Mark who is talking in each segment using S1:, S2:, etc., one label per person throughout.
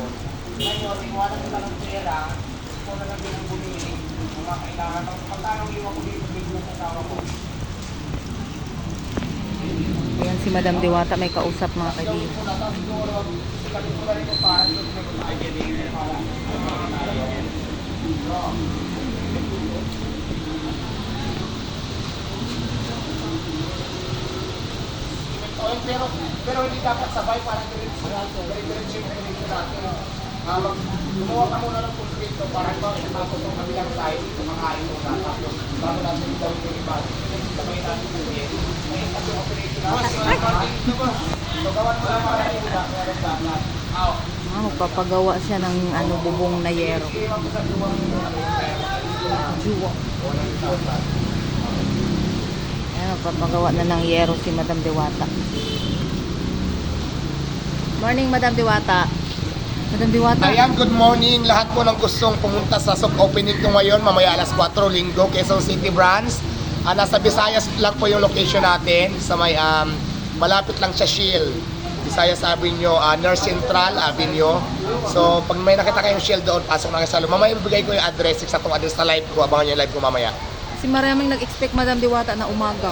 S1: doon. Ngayon, iwanan nila ng pera, ikaw na lang din ang bumili. Mga kailangan, magkano iwan ko dito, bigyan sa asawa ko.
S2: Ayan si Madam Diwata may kausap mga kaibigan.
S1: Oh, pero pero hindi dapat sabay para diretso diretso yung diretso natin. Ah, mag- gumawa ka muna ng konflikto para ito tapos yung kabilang side kumakain mo na tapos bago natin gawin yung iba. Sabay natin yung may kasi operation natin. So gawan mo lang para yung iba meron dapat. Aw.
S2: Ah, magpapagawa siya ng ano bubong na yero.
S1: Sa duwang
S2: Juwa. Ayan, magpapagawa na ng yero si Madam Diwata. Morning, Madam Diwata. Madam Diwata.
S1: Ayan, good morning. Lahat po ng gustong pumunta sa soft opening ko ngayon, mamaya alas 4, Linggo, Quezon City branch. Ah, nasa Visayas lang po yung location natin, sa may um, malapit lang sa Shield. Visayas Avenue, uh, Nurse Central Avenue. So, pag may nakita kayong Shield doon, pasok na kayo sa loob. Mamaya ibigay ko yung address, eksakong address sa live ko. Abangan nyo yung live ko mamaya.
S2: Si maraming nag-expect Madam Diwata na umaga.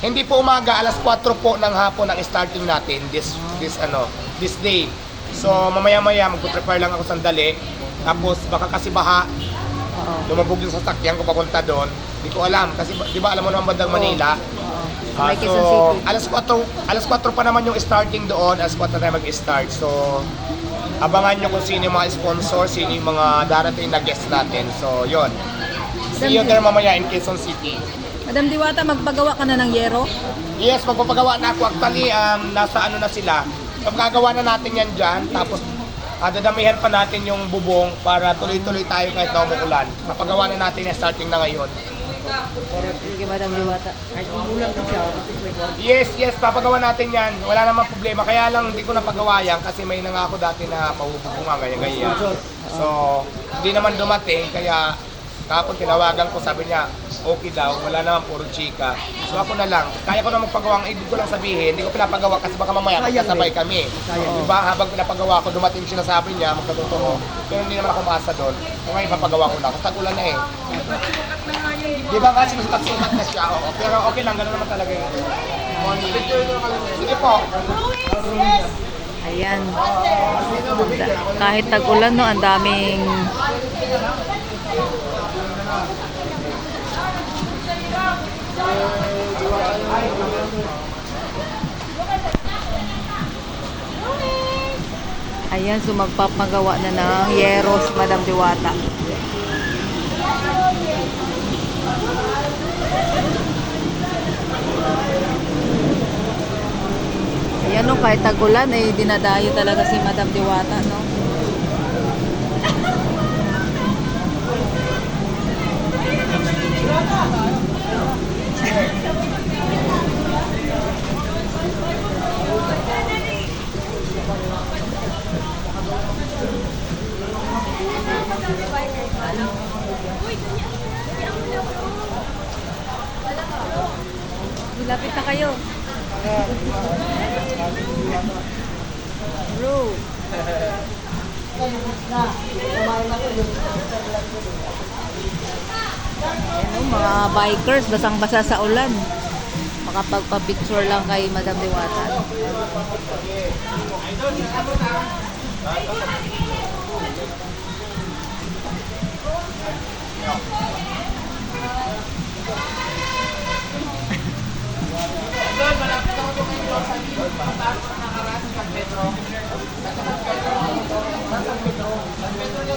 S1: Hindi po umaga, alas 4 po ng hapon ang starting natin this this ano, this day. So mamaya-maya magpo-prepare lang ako sandali. Tapos baka kasi baha,
S2: Oo.
S1: lumabog yung sasakyan ko papunta doon. Hindi ko alam kasi ba- 'di ba alam mo naman bandang Manila.
S2: Sa
S1: Ah,
S2: may
S1: so
S2: City.
S1: alas 4 alas 4 pa naman yung starting doon, alas 4 na tayo mag-start. So abangan nyo kung sino yung mga sponsor, sino yung mga darating na guest natin. So yon. See you there mamaya in Quezon City.
S2: Madam Diwata, magpagawa ka na ng yero?
S1: Yes, magpapagawa na ako. Actually, um, nasa ano na sila. Magagawa na natin yan dyan. Tapos, dadamihan pa natin yung bubong para tuloy-tuloy tayo kahit na umuulan. Papagawa na natin yan starting na ngayon.
S2: Sige, Madam Diwata.
S1: Yes, yes, papagawa natin yan. Wala namang problema. Kaya lang hindi ko napagawa yan kasi may nangako dati na pahuhubog nga ganyan-ganyan. So, hindi naman dumating. Kaya kapag tinawagan ko, sabi niya, okay daw, wala naman puro chika. So ako na lang, kaya ko na magpagawa, ang ibig ko lang sabihin, hindi ko pinapagawa kasi baka mamaya magkasabay kami. Diba, habang pinapagawa ko, dumating sinasabi niya, magkatotoo. Pero hindi naman ako maasa doon. Kung ngayon papagawa ko na, kasi tagulan na eh. Di ba kasi sukat-sukat na siya, oo. Pero okay lang, gano'n naman talaga yun. Sige po.
S2: Ayan. Kahit tag-ulan, no, ang daming... Ayan, so magpapagawa na ng yeros, Madam Diwata. Ayan no, kahit tag-ulan, eh, dinadayo talaga si Madam Diwata, no? Lapit na kayo. Bro. Ayan o, mga bikers, basang-basa sa ulan. Makapagpa-picture lang kay Madam Diwata.